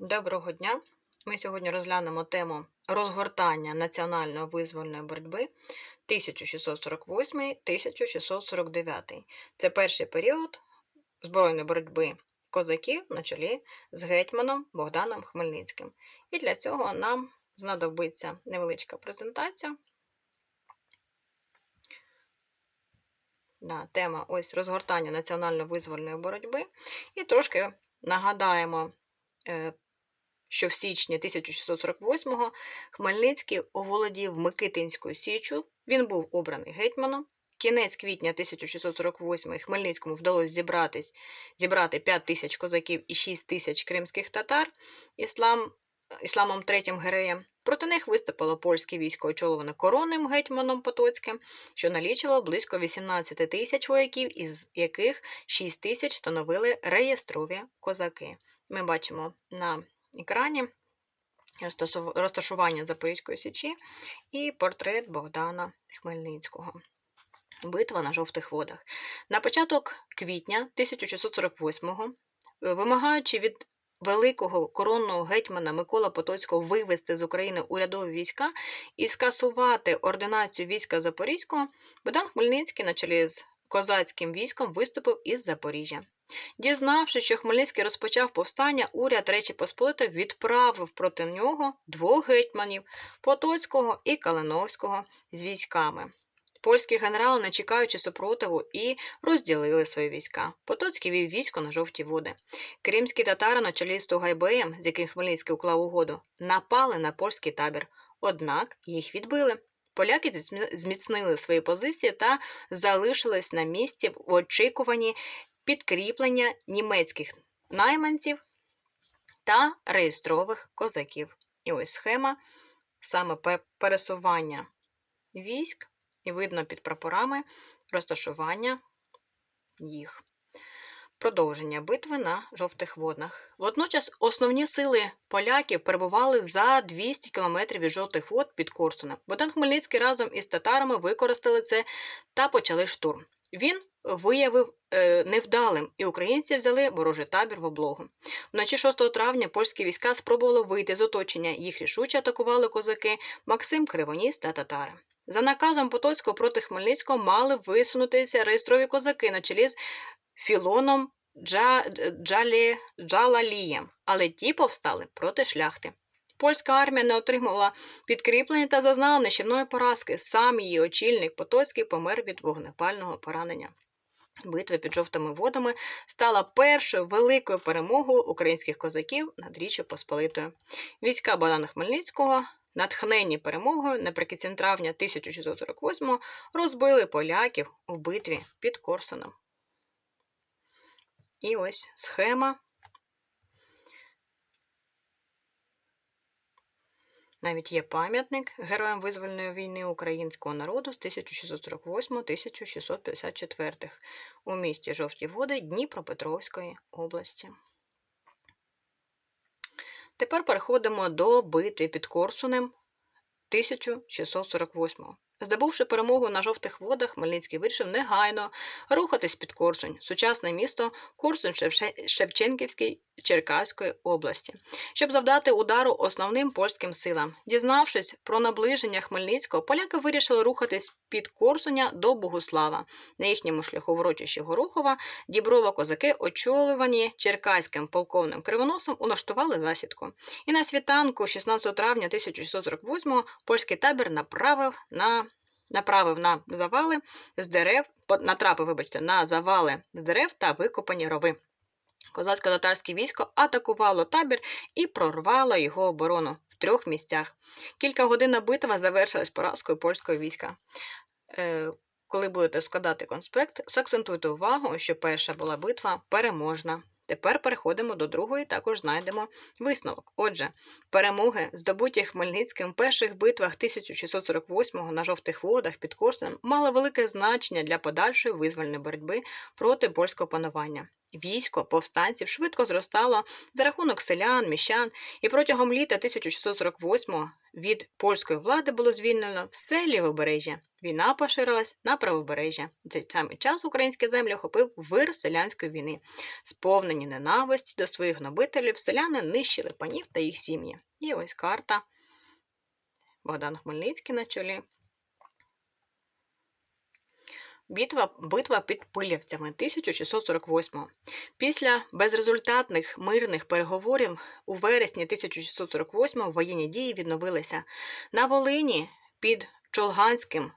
Доброго дня! Ми сьогодні розглянемо тему розгортання національної визвольної боротьби 1648-1649. Це перший період збройної боротьби козаків на чолі з гетьманом Богданом Хмельницьким. І для цього нам знадобиться невеличка презентація. Да, тема ось розгортання національно-визвольної боротьби. І трошки нагадаємо, е, що в січні 1648-го Хмельницький оволодів Микитинською Січчю. Він був обраний гетьманом. Кінець квітня 1648 Хмельницькому вдалося зібратись, зібрати 5 тисяч козаків і 6 тисяч кримських татар іслам, ісламом третім Гереєм. Проти них виступило польське військо, очоловане коронним гетьманом Потоцьким, що налічило близько 18 тисяч вояків, із яких 6 тисяч становили реєстрові козаки. Ми бачимо на екрані розташування Запорізької січі і портрет Богдана Хмельницького. Битва на жовтих водах. На початок квітня 1648-го, вимагаючи від великого коронного гетьмана Микола Потоцького вивести з України урядові війська і скасувати ординацію війська Запорізького, Богдан Хмельницький на чолі з козацьким військом виступив із Запоріжжя. Дізнавшись, що Хмельницький розпочав повстання, уряд Речі Посполитої відправив проти нього двох гетьманів Потоцького і Калиновського з військами. Польські генерали, не чекаючи супротиву, і розділили свої війська. Потоцький вів військо на жовті води. Кримські татари на чолі з Тугайбеєм, з яким Хмельницький уклав угоду, напали на польський табір, однак їх відбили. Поляки зміцнили свої позиції та залишились на місці в очікуванні підкріплення німецьких найманців та реєстрових козаків. І ось схема саме пересування військ, і видно під прапорами розташування їх. Продовження битви на жовтих водах. Водночас основні сили поляків перебували за 200 кілометрів від жовтих вод під Корсуном. Богдан Хмельницький разом із татарами використали це та почали штурм. Він виявив е, невдалим, і українці взяли ворожий табір в облогу. Вночі 6 травня польські війська спробували вийти з оточення. Їх рішуче атакували козаки Максим Кривоніс та татари. За наказом Потоцького проти Хмельницького мали висунутися реєстрові козаки на чолі з Філоном Джа... Джалі... Джалалієм, але ті повстали проти шляхти. Польська армія не отримала підкріплення та зазнала нищівної поразки. Сам її очільник Потоцький помер від вогнепального поранення. Битва під жовтими водами стала першою великою перемогою українських козаків над Річчю Посполитою. Війська Богдана Хмельницького, натхнені перемогою наприкінці травня 1648 розбили поляків у битві під Корсуном. І ось схема. Навіть є пам'ятник героям визвольної війни українського народу з 1648-1654 у місті Жовті Води Дніпропетровської області. Тепер переходимо до битви під Корсунем 1648 Здобувши перемогу на жовтих водах, Хмельницький вирішив негайно рухатись під Корсунь, сучасне місто Корсунь Шевченківський Черкаської області, щоб завдати удару основним польським силам. Дізнавшись про наближення Хмельницького, поляки вирішили рухатись під Корсуня до Богуслава. На їхньому шляху в урочищі Горохова діброва козаки, очолювані черкаським полковним кривоносом, унаштували засідку. І на світанку, 16 травня 1648 польський табір направив на направив на завали з дерев, натрапив, вибачте, на завали з дерев та викопані рови. Козацько-татарське військо атакувало табір і прорвало його оборону в трьох місцях. Кілька годин битва завершилась поразкою польського війська. Е, коли будете складати конспект, сакцентуйте увагу, що перша була битва переможна. Тепер переходимо до другої, також знайдемо висновок. Отже, перемоги, здобуті Хмельницьким в перших битвах 1648-го на жовтих водах під Корсуном, мали велике значення для подальшої визвольної боротьби проти польського панування. Військо повстанців швидко зростало за рахунок селян, міщан, і протягом літа 1648-го від польської влади було звільнено все лівобережжя. Війна поширилась на правобережжя. В цей самий час українські землі охопив вир селянської війни. Сповнені ненависті до своїх нобителів, селяни нищили панів та їх сім'ї. І ось карта. Богдан Хмельницький на чолі. Битва, битва під Пилявцями 1648. Після безрезультатних мирних переговорів у вересні 1648 воєнні дії відновилися. На Волині під Чолганським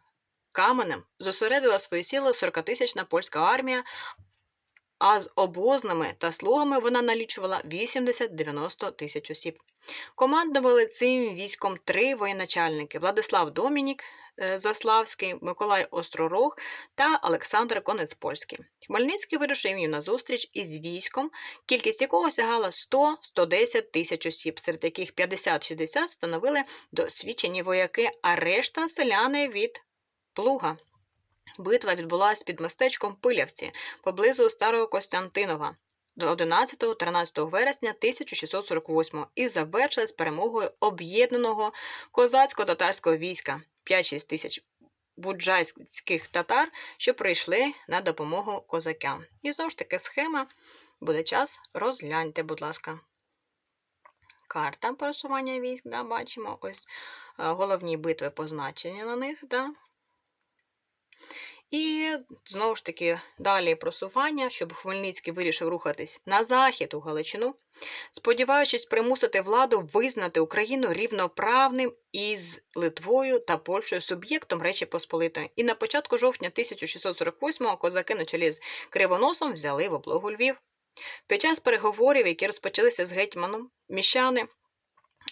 каменем зосередила свої сили 40-тисячна польська армія, а з обозними та слугами вона налічувала 80-90 тисяч осіб. Командували цим військом три воєначальники: Владислав Домінік е, Заславський, Миколай Остророг та Олександр Конецпольський. Хмельницький вирушив їм на зустріч із військом, кількість якого сягала 100-110 тисяч осіб, серед яких 50-60 становили досвідчені вояки, а решта селяни від плуга. Битва відбулася під містечком Пилявці поблизу Старого Костянтинова до 11-13 вересня 1648 і завершилась перемогою об'єднаного козацько-татарського війська 5-6 тисяч буджайських татар, що прийшли на допомогу козакам. І знову ж таки схема. Буде час, розгляньте, будь ласка. Карта пересування військ, да, бачимо. Ось е, головні битви позначені на них. Да. І знову ж таки далі просування, щоб Хмельницький вирішив рухатись на захід у Галичину, сподіваючись примусити владу визнати Україну рівноправним із Литвою та Польщею суб'єктом Речі Посполитої. І на початку жовтня 1648-го козаки на чолі з Кривоносом взяли в облогу Львів. Під час переговорів, які розпочалися з гетьманом, міщани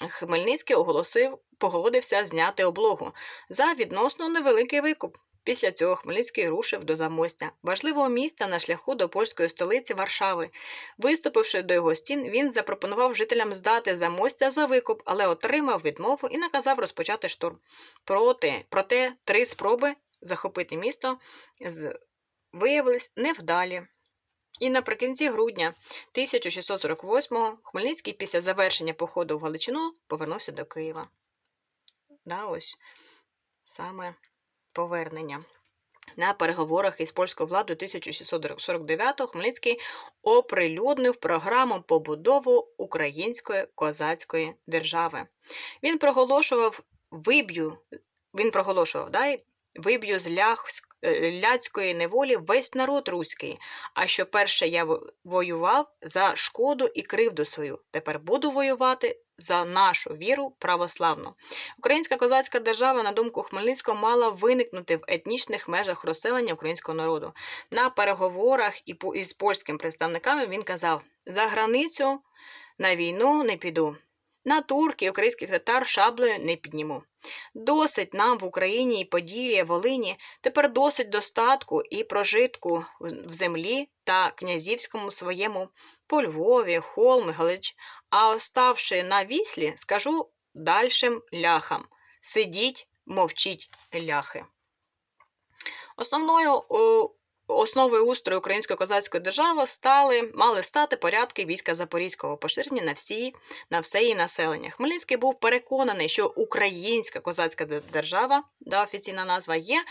Хмельницький оголосив, погодився зняти облогу за відносно невеликий викуп. Після цього Хмельницький рушив до Замостя, важливого міста на шляху до польської столиці Варшави. Виступивши до його стін, він запропонував жителям здати Замостя за викуп, але отримав відмову і наказав розпочати штурм. Проти, проте три спроби захопити місто виявились невдалі. І наприкінці грудня 1648-го Хмельницький після завершення походу в Галичину повернувся до Києва. Да, ось саме повернення. На переговорах із польською владою 1649-го Хмельницький оприлюднив програму побудову української козацької держави. Він проголошував виб'ю, він проголошував да, виб'ю з ляцької неволі весь народ руський. А що перше я воював за шкоду і кривду свою. Тепер буду воювати за нашу віру православну. Українська козацька держава, на думку Хмельницького, мала виникнути в етнічних межах розселення українського народу. На переговорах із польськими представниками він казав: за границю на війну не піду. На турки українських татар шаблею не підніму. Досить нам в Україні і Поділля, Волині, тепер досить достатку і прожитку в землі та князівському своєму по Львові, Холми, Галич, а оставши на віслі, скажу дальшим ляхам сидіть, мовчіть ляхи. Основною Основою устрою української козацької держави стали мали стати порядки війська Запорізького, поширені на всі на все її населення. Хмельницький був переконаний, що українська козацька держава, да, офіційна назва, є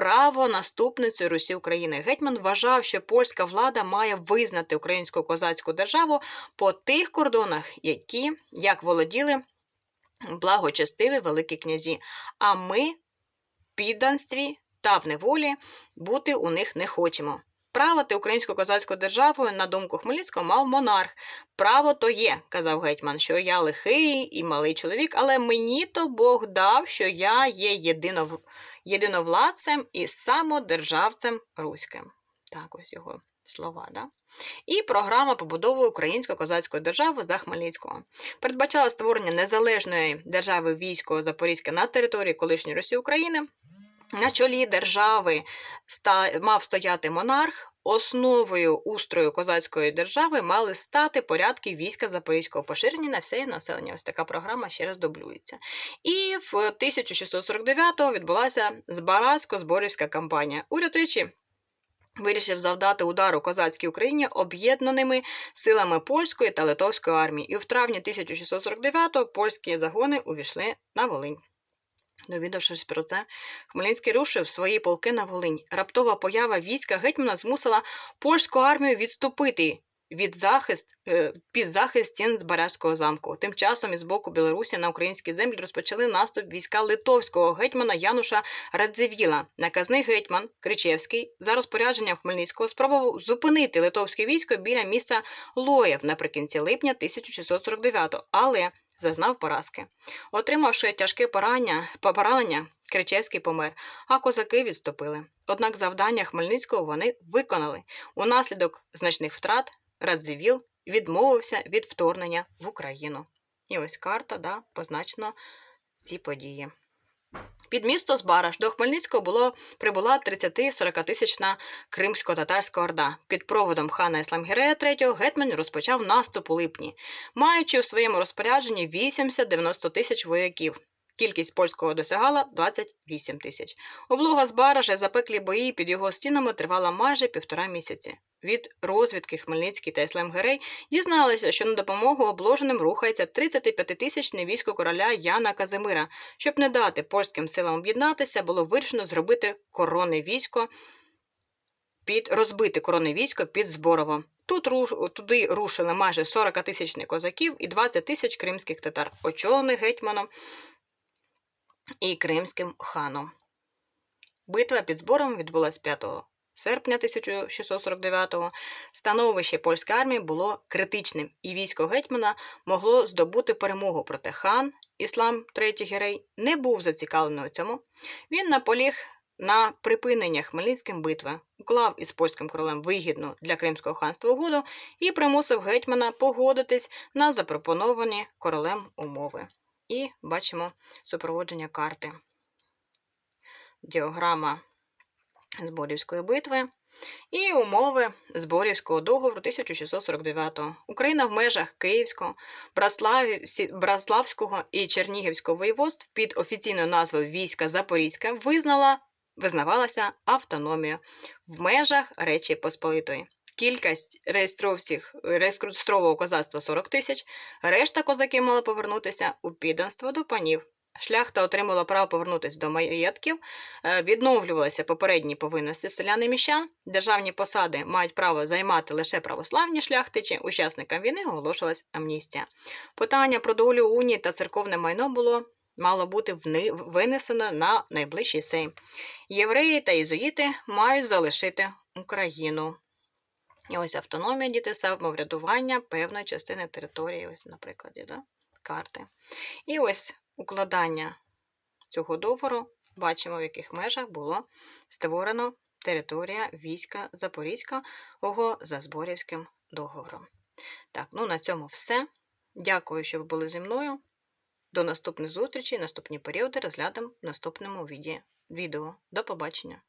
правонаступницею Русі України. Гетьман вважав, що польська влада має визнати українську козацьку державу по тих кордонах, які як володіли благочестиві великі князі. А ми підданстві та в неволі бути у них не хочемо. Правити українську козацьку державою, на думку Хмельницького, мав монарх. Право то є, казав гетьман, що я лихий і малий чоловік, але мені то Бог дав, що я є єдинов... єдиновладцем і самодержавцем руським. Так ось його слова. Да? І програма побудови українсько козацької держави за Хмельницького передбачала створення незалежної держави військово-Запорізьке на території колишньої Росії України. На чолі держави мав стояти монарх. Основою устрою козацької держави мали стати порядки війська Запорізького поширені на все населення. Ось така програма ще раз дублюється. І в 1649-го відбулася Збаразько-Зборівська кампанія. Уряд Речі вирішив завдати удару козацькій Україні об'єднаними силами польської та литовської армії, і в травні 1649-го польські загони увійшли на Волинь. Довідавшись про це, Хмельницький рушив свої полки на Волинь. Раптова поява війська гетьмана змусила польську армію відступити від захист е, під захист стін Збаразького замку. Тим часом із боку Білорусі на українські землі розпочали наступ війська литовського гетьмана Януша Радзивіла. Наказний гетьман Кричевський за розпорядженням Хмельницького спробував зупинити литовське військо біля міста Лоєв наприкінці липня 1649-го, але зазнав поразки. Отримавши тяжке поранення, поранення, Кричевський помер, а козаки відступили. Однак завдання Хмельницького вони виконали. Унаслідок значних втрат Радзивіл відмовився від вторгнення в Україну. І ось карта, да, позначено ці події. Під місто Збараж до Хмельницького було прибула 30-40 тисячна кримсько-татарська орда. Під проводом хана Ісламгірея III гетьман розпочав наступ у липні, маючи в своєму розпорядженні 80-90 тисяч вояків. Кількість польського досягала 28 тисяч. Облога Збаража, запеклі бої під його стінами тривала майже півтора місяці. Від розвідки Хмельницький та Іслам-Герей дізналися, що на допомогу обложеним рухається 35-тисячне військо короля Яна Казимира. Щоб не дати польським силам об'єднатися, було вирішено зробити коронне військо під розбити коронне військо під Зборово. Тут туди рушили майже 40 тисячних козаків і 20 тисяч кримських татар, очолених гетьманом і кримським ханом. Битва під збором відбулася 5 серпня 1649-го. Становище польської армії було критичним, і військо гетьмана могло здобути перемогу. Проте хан, іслам III Герей, не був зацікавлений у цьому. Він наполіг на припинення Хмельницьким битви, уклав із польським королем вигідну для Кримського ханства угоду і примусив гетьмана погодитись на запропоновані королем умови. І бачимо супроводження карти. Діограма Зборівської битви і умови Зборівського договору 1649-го. Україна в межах Київського, Браславського і Чернігівського воєводств під офіційною назвою Війська Запорізька визнала, визнавалася автономія в межах Речі Посполитої. Кількість реєстрового козацтва 40 тисяч, решта козаків мали повернутися у підданство до панів. Шляхта отримала право повернутися до маєтків, е, відновлювалися попередні повинності селян і міщан. Державні посади мають право займати лише православні шляхтичі, учасникам війни оголошувалась амністія. Питання про долю унії та церковне майно було мало бути винесено на найближчий сейм. Євреї та ізуїти мають залишити Україну. І ось автономія діти самоврядування певної частини території, ось, на прикладі, да? карти. І ось укладання цього договору бачимо, в яких межах було створено територія війська Запорізького за Зборівським договором. Так, ну на цьому все. Дякую, що ви були зі мною. До наступних зустрічей, наступні періоди розглянемо в наступному відео. До побачення!